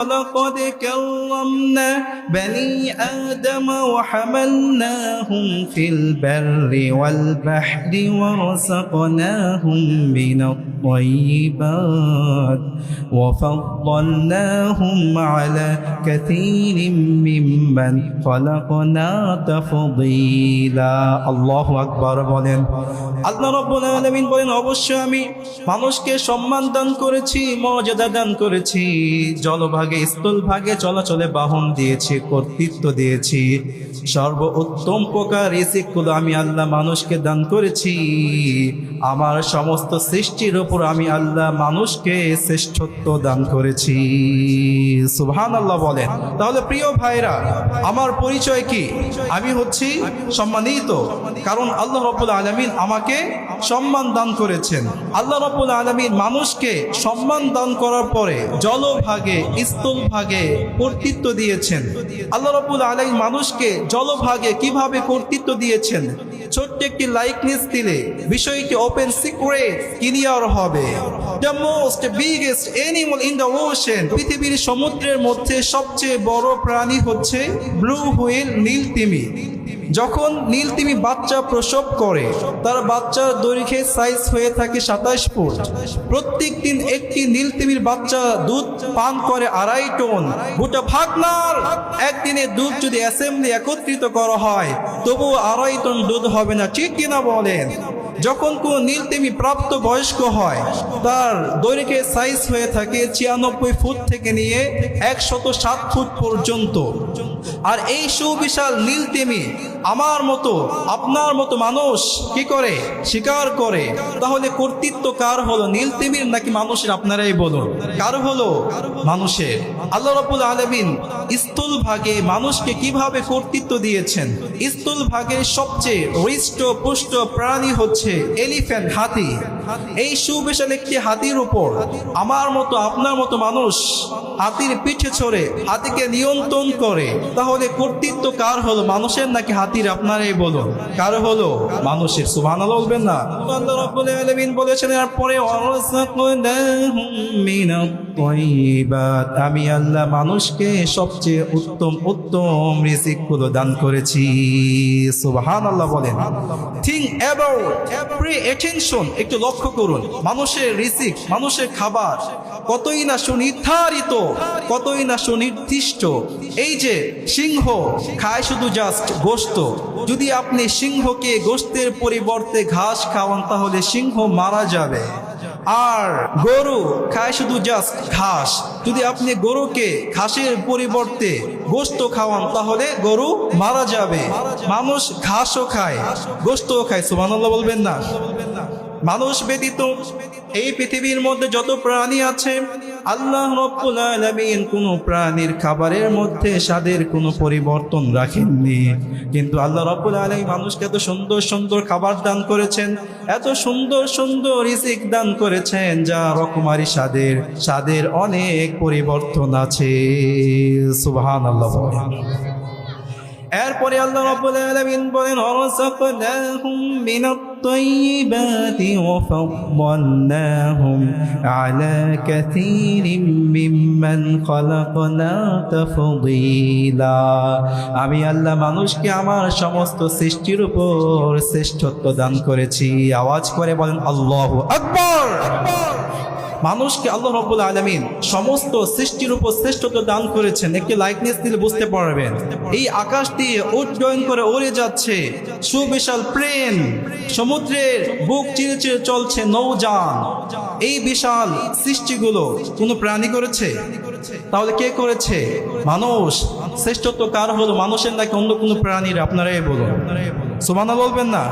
ولقد كرمنا بني آدم وحملناهم في البر والبحر ورزقناهم من الطيبات وفضلناهم على كثير ممن خلقنا تفضيلا الله أكبر বলেন আল্লাহ রব্বুল আলামিন বলেন অবশ্যই আমি মানুষকে সম্মান দান করেছি মর্যাদা দান করেছি জলভাগে স্থলভাগে চলাচলে বাহন দিয়েছি, কর্তৃত্ব দিয়েছি। সর্ব উত্তম প্রকার রিজিকগুলো আমি আল্লাহ মানুষকে দান করেছি। আমার সমস্ত সৃষ্টির উপর আমি আল্লাহ মানুষকে শ্রেষ্ঠত্ব দান করেছি। সুবহান আল্লাহ বলেন। তাহলে প্রিয় ভাইরা আমার পরিচয় কি? আমি হচ্ছি সম্মানিত, কারণ আল্লাহ রব্বুল আলমিন আমাকে সম্মান দান করেছেন। আল্লাহ রব্বুল আলমিন মানুষকে সম্মান দান করার পরে জলভাগে স্থলভাগে কর্তৃত্ব দিয়েছেন। আল্লাহ রবুল আলাই মানুষকে জলভাগে কীভাবে কর্তৃত্ব দিয়েছেন? ছোট্ট একটি লাইকনেস দিলে বিষয়টি ওপেন সিক্রেট ক্লিয়ার হবে। The most biggest animal in the ocean পৃথিবীর সমুদ্রের মধ্যে সবচেয়ে বড় প্রাণী হচ্ছে ব্লু হুইল নীল তিমি যখন নীল তিমি বাচ্চা প্রসব করে, তার বাচ্চার দৈর্ঘ্যের সাইজ হয়ে থাকে সাতাশ ফুট। প্রত্যেক দিন একটি নীল তিমির বাচ্চা দুধ পান করে আড়াই টন। গোটা ভাগনার একদিনে দুধ যদি অ্যাসেম্বলি একত্রিত করা হয়, তবুও আড়াই টন দুধ হবে না, ঠিক কিনা বলেন? যখন কোন নীলতিমি প্রাপ্ত বয়স্ক হয়, তার দৈর্ঘ্যের সাইজ হয়ে থাকে ছিয়ানব্বই ফুট থেকে নিয়ে একশত সাত ফুট পর্যন্ত। আর এই সুবিশাল নীলতিমি আমার মতো, আপনার মতো মানুষ কি করে? শিকার করে। তাহলে কর্তৃত্ব কার হলো? নীলতিমির নাকি মানুষের? আপনারাই বলুন। কার হলো? মানুষের। আল্লাহ রাব্বুল আলামিন স্থূল ভাগে মানুষকে কীভাবে কর্তৃত্ব দিয়েছেন? স্থূল ভাগের সবচেয়ে হৃষ্ট পুষ্ট প্রাণী হচ্ছে এলিফ্যান্ট হাতি। এই সুবিশাল একটি হাতির উপর আমার মতো, আপনার মতো মানুষ হাতির পিঠে চড়ে, হাতিকে নিয়ন্ত্রণ করে, তাহলে কর্তৃত্ব কার হলো? মানুষের নাকি হাতির? আপনারাই বলুন। কার হলো? মানুষের। সুবহানাল্লাহ বলবেন না। আল্লাহ রাব্বুল আলামিন বলেছেন, এরপরে আমি আল্লাহ মানুষকে সবচেয়ে উত্তম উত্তম রিজিকগুলো দান করেছি। সুবহানাল্লাহ বলেন। থিং অ্যাবাউট প্রে অ্যাটেনশন একটু লক্ষ্য করুন, মানুষের রিজিক, মানুষের খাবার কতই না সুনির্ধারিত, কতই না সুনির্দিষ্ট। এই যে সিংহ খায় শুধু জাস্ট গোস্ত যদি আপনি সিংহকে গোস্তের পরিবর্তে ঘাস খাওয়ান, তাহলে সিংহ মারা যাবে। আর গরু খায় শুধু জাস্ট ঘাস। যদি আপনি গরুকে ঘাসের পরিবর্তে গোস্ত খাওয়ান, তাহলে গরু মারা যাবে। মানুষ ঘাসও খায় গোস্তও খায়। সুবহানাল্লাহ বলবেন না? মানুষ ব্যতীত এই পৃথিবীর মধ্যে যত প্রাণী আছে, আল্লাহ রব্বুল আলামিন কোন প্রাণীর খাবারের মধ্যে স্বাদের কোনো পরিবর্তন রাখেননি। কিন্তু আল্লাহ রব্বুল আলামিন মানুষকে এত সুন্দর সুন্দর খাবার দান করেছেন, এত সুন্দর সুন্দর রিজিক দান করেছেন, যা রকমারি স্বাদের স্বাদের অনেক পরিবর্তন আছে। সুবহানাল্লাহ বলেন। এরপরে আল্লাহ রাব্বুল আলামিন বলেন তাইয়্যিবাতি وفضلناهم على كثير ممن خلقنا تفضيلا. আমি আল্লাহ মানুষকে আমার সমস্ত সৃষ্টির উপর শ্রেষ্ঠত্ব দান করেছি। আওয়াজ করে বলেন, আল্লাহু আকবার! মানুষকে আল্লাহ রব্বুল আলমিন সমস্ত সৃষ্টির উপর শ্রেষ্ঠত্ব দান করেছেন। একটি লাইকনেস দিলে বুঝতে পারবেন। এই আকাশ দিয়ে উড্ডয়ন করে উড়ে যাচ্ছে। সুবিশাল প্লেন, সমুদ্রের বুক চিরে চিরে চলছে নৌযান। এই বিশাল সৃষ্টিগুলো কোনো প্রাণী করেছে? তাহলে কে করেছে? মানুষ। শ্রেষ্ঠত্ব কার হলো? মানুষের নাকি অন্য কোনো প্রাণীর? আপনারাই বলুন। সুমানা বলবেন না?